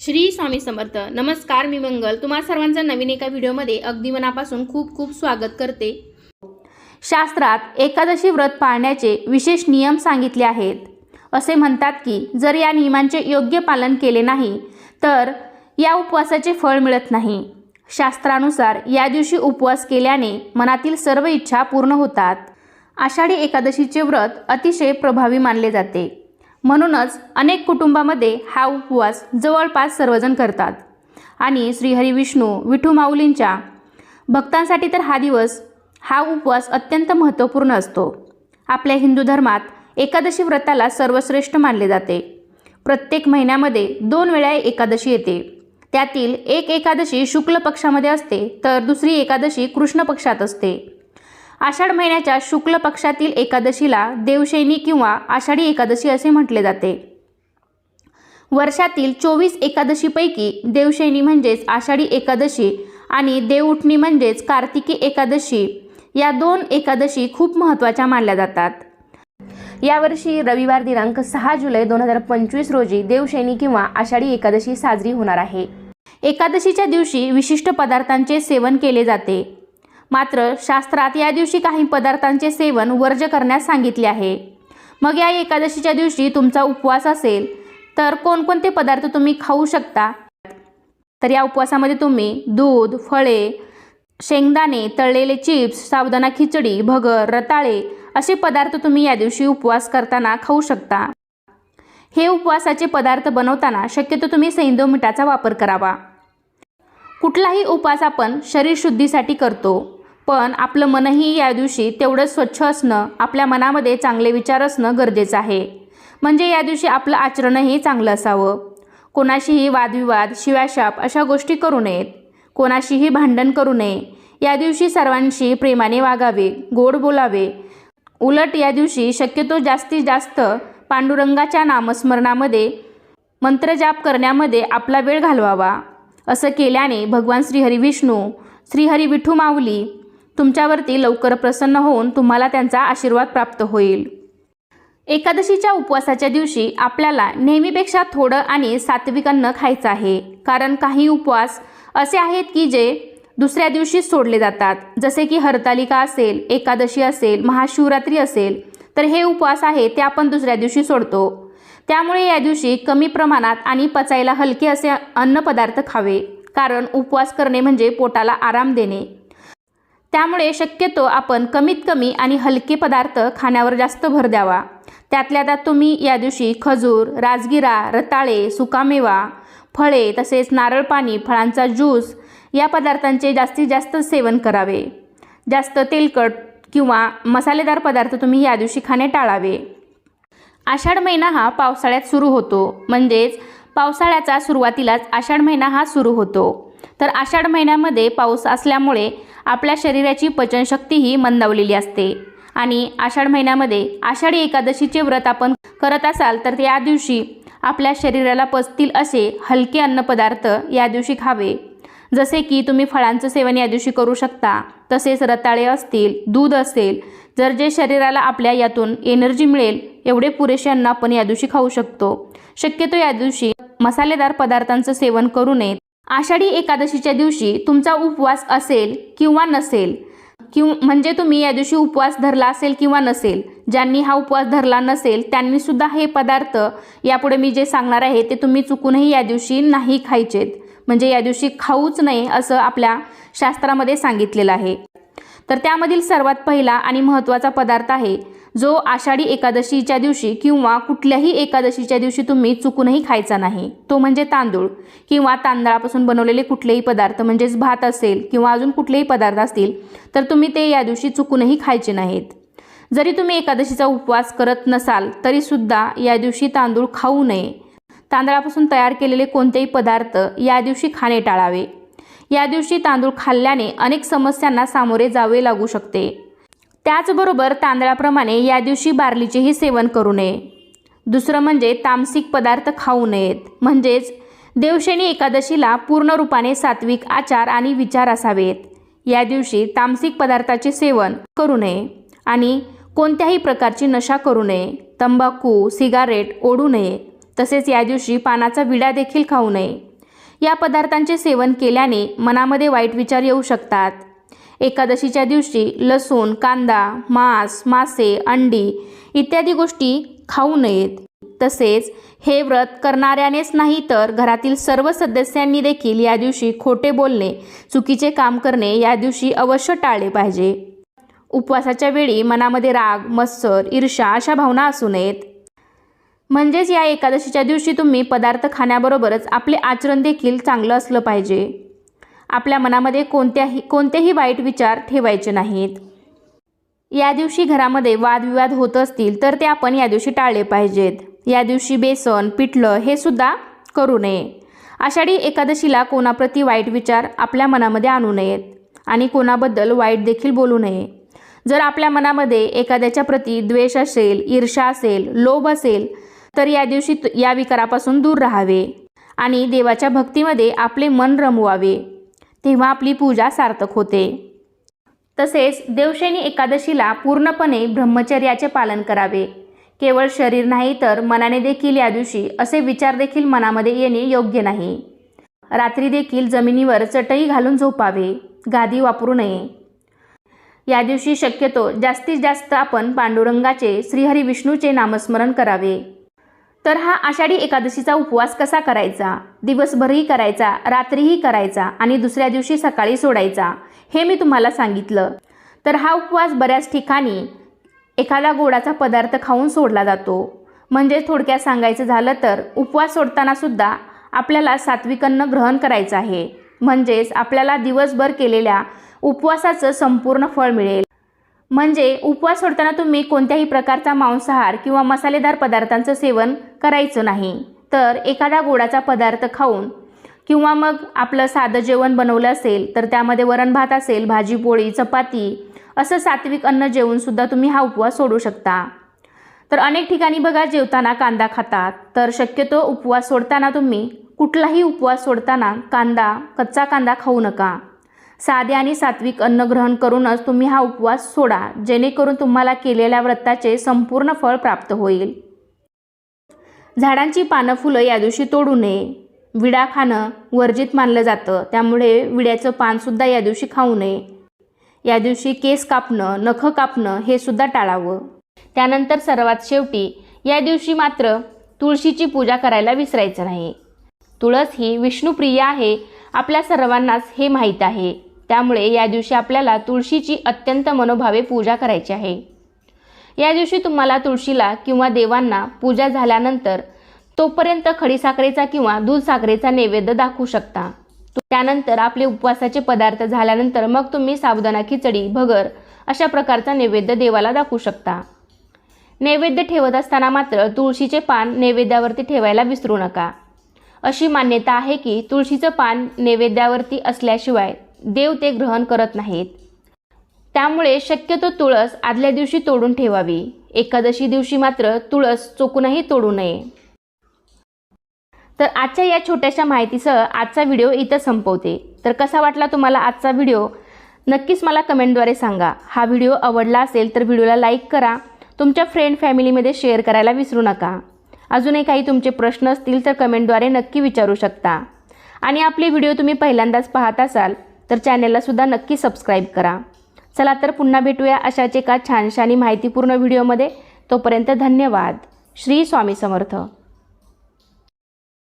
श्री स्वामी समर्थ. नमस्कार मी मंगल. तुम्हा सर्वांचं नवीन एका व्हिडिओमध्ये अगदी मनापासून खूप खूप स्वागत करते. शास्त्रात एकादशी व्रत पाळण्याचे विशेष नियम सांगितले आहेत. असे म्हणतात की जर या नियमांचे योग्य पालन केले नाही तर या उपवासाचे फळ मिळत नाही. शास्त्रानुसार या दिवशी उपवास केल्याने मनातील सर्व इच्छा पूर्ण होतात. आषाढी एकादशीचे व्रत अतिशय प्रभावी मानले जाते. म्हणूनच अनेक कुटुंबामध्ये हा उपवास जवळपास सर्वजण करतात. आणि श्रीहरी विष्णू विठू माऊलींच्या भक्तांसाठी तर हा दिवस हा उपवास अत्यंत महत्त्वपूर्ण असतो. आपल्या हिंदू धर्मात एकादशी व्रताला सर्वश्रेष्ठ मानले जाते. प्रत्येक महिन्यामध्ये दोन वेळा एकादशी येते. त्यातील एक एकादशी शुक्ल पक्षामध्ये असते तर दुसरी एकादशी कृष्ण पक्षात असते. आषाढ महिन्याच्या शुक्ल पक्षातील एकादशीला देवशैनी किंवा आषाढी एकादशी असे म्हटले जाते. वर्षातील चोवीस एकादशीपैकी देवशैनी म्हणजेच आषाढी एकादशी आणि देवउठणी म्हणजेच कार्तिकी एकादशी या दोन एकादशी खूप महत्त्वाच्या मानल्या जातात. यावर्षी रविवार दिनांक सहा जुलै दोन हजार पंचवीस रोजी देवशैनी किंवा आषाढी एकादशी साजरी होणार आहे. एकादशीच्या दिवशी विशिष्ट पदार्थांचे सेवन केले जाते. मात्र शास्त्रात या दिवशी काही पदार्थांचे सेवन वर्ज करण्यास सांगितले आहे. मग या एकादशीच्या दिवशी तुमचा उपवास असेल तर कोणकोणते पदार्थ तुम्ही खाऊ शकता? तर या उपवासामध्ये तुम्ही दूध फळे शेंगदाणे तळलेले चिप्स साबुदाणा खिचडी भगर रताळे असे पदार्थ तुम्ही या दिवशी उपवास करताना खाऊ शकता. हे उपवासाचे पदार्थ बनवताना शक्यतो तुम्ही सैंदव मिठाचा वापर करावा. कुठलाही उपवास आपण शरीर शुद्धीसाठी करतो. पण आपलं मनही या दिवशी तेवढंच स्वच्छ असणं आपल्या मनामध्ये चांगले विचार असणं गरजेचं आहे. म्हणजे या दिवशी आपलं आचरणही चांगलं असावं. कोणाशीही वादविवाद शिवाशाप अशा गोष्टी करू नयेत. कोणाशीही भांडण करू नये. या दिवशी सर्वांशी प्रेमाने वागावे गोड बोलावे. उलट या दिवशी शक्यतो जास्तीत जास्त पांडुरंगाच्या नामस्मरणामध्ये मंत्रजाप करण्यामध्ये आपला वेळ घालवावा. असं केल्याने भगवान श्रीहरी विष्णू श्रीहरी विठू माऊली तुमच्यावरती लवकर प्रसन्न होऊन तुम्हाला त्यांचा आशीर्वाद प्राप्त होईल. एकादशीच्या उपवासाच्या दिवशी आपल्याला नेहमीपेक्षा थोडं आणि सात्विक अन्न खायचं आहे. कारण काही उपवास असे आहेत की जे दुसऱ्या दिवशी सोडले जातात. जसे की हरतालिका असेल एकादशी असेल महाशिवरात्री असेल तर हे उपवास आहे ते आपण दुसऱ्या दिवशी सोडतो. त्यामुळे या दिवशी कमी प्रमाणात आणि पचायला हलके असे अन्नपदार्थ खावे. कारण उपवास करणे म्हणजे पोटाला आराम देणे. त्यामुळे शक्यतो आपण कमीत कमी आणि हलके पदार्थ खाण्यावर जास्त भर द्यावा. त्यातल्या त्यात तुम्ही या दिवशी खजूर राजगिरा रताळे सुकामेवा फळे तसेच नारळ पाणी फळांचा ज्यूस या पदार्थांचे जास्तीत जास्त सेवन करावे. जास्त तेलकट किंवा मसालेदार पदार्थ तुम्ही या दिवशी खाणे टाळावे. आषाढ महिना हा पावसाळ्यात सुरू होतो. म्हणजेच पावसाळ्याचा सुरुवातीलाच आषाढ महिना हा सुरू होतो. तर आषाढ महिन्यामध्ये पाऊस असल्यामुळे आपल्या शरीराची पचनशक्तीही मंदावलेली असते. आणि आषाढ महिन्यामध्ये आषाढी एकादशीचे व्रत आपण करत असाल तर या दिवशी आपल्या शरीराला पचतील असे हलके अन्नपदार्थ या दिवशी खावे. जसे की तुम्ही फळांचं सेवन या दिवशी करू शकता. तसेच रताळे असतील दूध असेल जर जे शरीराला आपल्या यातून एनर्जी मिळेल एवढे पुरेसे अन्न आपण या दिवशी खाऊ शकतो. शक्यतो या दिवशी मसालेदार पदार्थांचं सेवन करू नये आषाढी एकादशीच्या दिवशी तुमचा उपवास असेल किंवा नसेल किंवा म्हणजे तुम्ही या दिवशी उपवास धरला असेल किंवा नसेल ज्यांनी हा उपवास धरला नसेल त्यांनी सुद्धा हे पदार्थ यापुढे मी जे सांगणार आहे ते तुम्ही चुकूनही या दिवशी नाही खायचेत. म्हणजे या दिवशी खाऊच नये असं आपल्या शास्त्रामध्ये सांगितलेलं आहे. तर त्यामधील सर्वात पहिला आणि महत्त्वाचा पदार्थ आहे जो आषाढी एकादशीच्या दिवशी किंवा कुठल्याही एकादशीच्या दिवशी तुम्ही चुकूनही खायचा नाही. तो म्हणजे तांदूळ किंवा तांदळापासून बनवलेले कुठलेही पदार्थ म्हणजेच भात असेल किंवा अजून कुठलेही पदार्थ असतील तर तुम्ही ते या दिवशी चुकूनही खायचे नाहीत. जरी तुम्ही एकादशीचा उपवास करत नसाल तरीसुद्धा या दिवशी तांदूळ खाऊ नये. तांदळापासून तयार केलेले कोणतेही पदार्थ या दिवशी खाणे टाळावे. या दिवशी तांदूळ खाल्ल्याने अनेक समस्यांना सामोरे जावे लागू शकते. त्याचबरोबर तांदळाप्रमाणे या दिवशी बार्लीचेही सेवन करू नये. दुसरं म्हणजे तामसिक पदार्थ खाऊ नयेत. म्हणजेच देवशनी एकादशीला पूर्ण रूपाने सात्विक आचार आणि विचार असावेत. या दिवशी तामसिक पदार्थाचे सेवन करू नये आणि कोणत्याही प्रकारची नशा करू नये. तंबाखू सिगारेट ओढू नये तसेच या दिवशी पानाचा विडा देखील खाऊ नये. या पदार्थांचे सेवन केल्याने मनामध्ये वाईट विचार येऊ शकतात. एकादशीच्या दिवशी लसूण कांदा मांस मासे अंडी इत्यादी गोष्टी खाऊ नयेत. तसेच हे व्रत करणाऱ्यानेच नाही तर घरातील सर्व सदस्यांनी देखील या दिवशी खोटे बोलणे चुकीचे काम करणे या दिवशी अवश्य टाळले पाहिजे. उपवासाच्या वेळी मनामध्ये राग मत्सर ईर्षा अशा भावना असू नयेत. म्हणजेच या एकादशीच्या दिवशी तुम्ही पदार्थ खाण्याबरोबरच आपले आचरण देखील चांगलं असलं पाहिजे. आपल्या मनामध्ये कोणत्याही कोणतेही वाईट विचार ठेवायचे नाहीत. या दिवशी घरामध्ये वादविवाद होत असतील तर ते आपण या दिवशी टाळले पाहिजेत. या दिवशी बेसन पिठलं हे सुद्धा करू नये. आषाढी एकादशीला कोणाप्रती वाईट विचार आपल्या मनामध्ये आणू नयेत आणि कोणाबद्दल वाईट देखील बोलू नये. जर आपल्या मनामध्ये एखाद्याच्या प्रती द्वेष असेल ईर्षा असेल लोभ असेल तर या दिवशी त- या विकारापासून दूर राहावे आणि देवाच्या भक्तीमध्ये आपले मन रमवावे. तेव्हा आपली पूजा सार्थक होते. तसेच देवशैनी एकादशीला पूर्णपणे ब्रह्मचर्याचे पालन करावे. केवळ शरीर नाही तर मनाने देखील या दिवशी असे विचार देखील मनामध्ये येणे योग्य नाही. रात्री देखील जमिनीवर चटई घालून झोपावे गादी वापरू नये. या दिवशी शक्यतो जास्तीत जास्त आपण पांडुरंगाचे श्रीहरी विष्णूचे नामस्मरण करावे. तर हा आषाढी एकादशीचा उपवास कसा करायचा? दिवसभरही करायचा रात्रीही करायचा आणि दुसऱ्या दिवशी सकाळी सोडायचा हे मी तुम्हाला सांगितलं. तर हा उपवास बऱ्याच ठिकाणी एखादा गोडाचा पदार्थ खाऊन सोडला जातो. म्हणजे थोडक्यात सांगायचं झालं तर उपवास सोडताना सुद्धा आपल्याला सात्विक अन्न ग्रहण करायचं आहे. म्हणजेच आपल्याला दिवसभर केलेल्या उपवासाचं संपूर्ण फळ मिळेल. म्हणजे उपवास सोडताना तुम्ही कोणत्याही प्रकारचा मांसाहार किंवा मसालेदार पदार्थांचं सेवन करायचं नाही. तर एखादा गोडाचा पदार्थ खाऊन किंवा मग आपलं साधं जेवण बनवलं असेल तर त्यामध्ये वरण भात असेल भाजी पोळी चपाती असं सात्विक अन्न जेवूनसुद्धा तुम्ही हा उपवास सोडू शकता. तर अनेक ठिकाणी बघा जेवताना कांदा खातात. तर शक्यतो उपवास सोडताना तुम्ही कुठलाही उपवास सोडताना कांदा कच्चा कांदा खाऊ नका. साधे आणि सात्विक अन्न ग्रहण करूनच तुम्ही हा उपवास सोडा जेणेकरून तुम्हाला केलेल्या व्रताचे संपूर्ण फळ प्राप्त होईल. झाडांची पानं फुलं या दिवशी तोडू नये. विडा खाणं वर्जित मानलं जातं त्यामुळे विड्याचं पानसुद्धा या दिवशी खाऊ नये. या दिवशी केस कापणं नखं कापणं हे सुद्धा टाळावं. त्यानंतर सर्वात शेवटी या दिवशी मात्र तुळशीची पूजा करायला विसरायचं नाही. तुळस ही विष्णुप्रिय आहे आपल्या सर्वांनाच हे माहीत आहे. त्यामुळे या दिवशी आपल्याला तुळशीची अत्यंत मनोभावे पूजा करायची आहे. या दिवशी तुम्हाला तुळशीला किंवा देवांना पूजा झाल्यानंतर तोपर्यंत खडीसाखरेचा किंवा दूध साखरेचा नैवेद्य दाखवू शकता. त्यानंतर आपले उपवासाचे पदार्थ झाल्यानंतर मग तुम्ही साबुदाणा खिचडी भगर अशा प्रकारचा नैवेद्य देवाला दाखवू शकता. नैवेद्य ठेवत असताना मात्र तुळशीचे पान नैवेद्यावरती ठेवायला विसरू नका. अशी मान्यता आहे की तुळशीचं पान नैवेद्यावरती असल्याशिवाय देव ते ग्रहण करत नाहीत. त्यामुळे शक्यतो तुळस आदल्या दिवशी तोडून ठेवावी. एकादशी दिवशी मात्र तुळस चुकूनही तोडू नये. तर आजच्या या छोट्याशा माहितीसह आजचा व्हिडिओ इथं संपवते. तर कसा वाटला तुम्हाला आजचा व्हिडिओ? नक्कीच मला कमेंटद्वारे सांगा. हा व्हिडिओ आवडला असेल तर व्हिडिओला लाईक करा. तुमच्या फ्रेंड फॅमिलीमध्ये शेअर करायला विसरू नका. अजूनही काही तुमचे प्रश्न असतील तर कमेंटद्वारे नक्की विचारू शकता. आणि आपले व्हिडिओ तुम्ही पहिल्यांदाच पाहत असाल तर चॅनललासुद्धा नक्की सबस्क्राईब करा. चला तर पुन्हा भेटूया अशाच एका छानशानी माहितीपूर्ण व्हिडिओमध्ये तोपर्यंत धन्यवाद. श्री स्वामी समर्थ.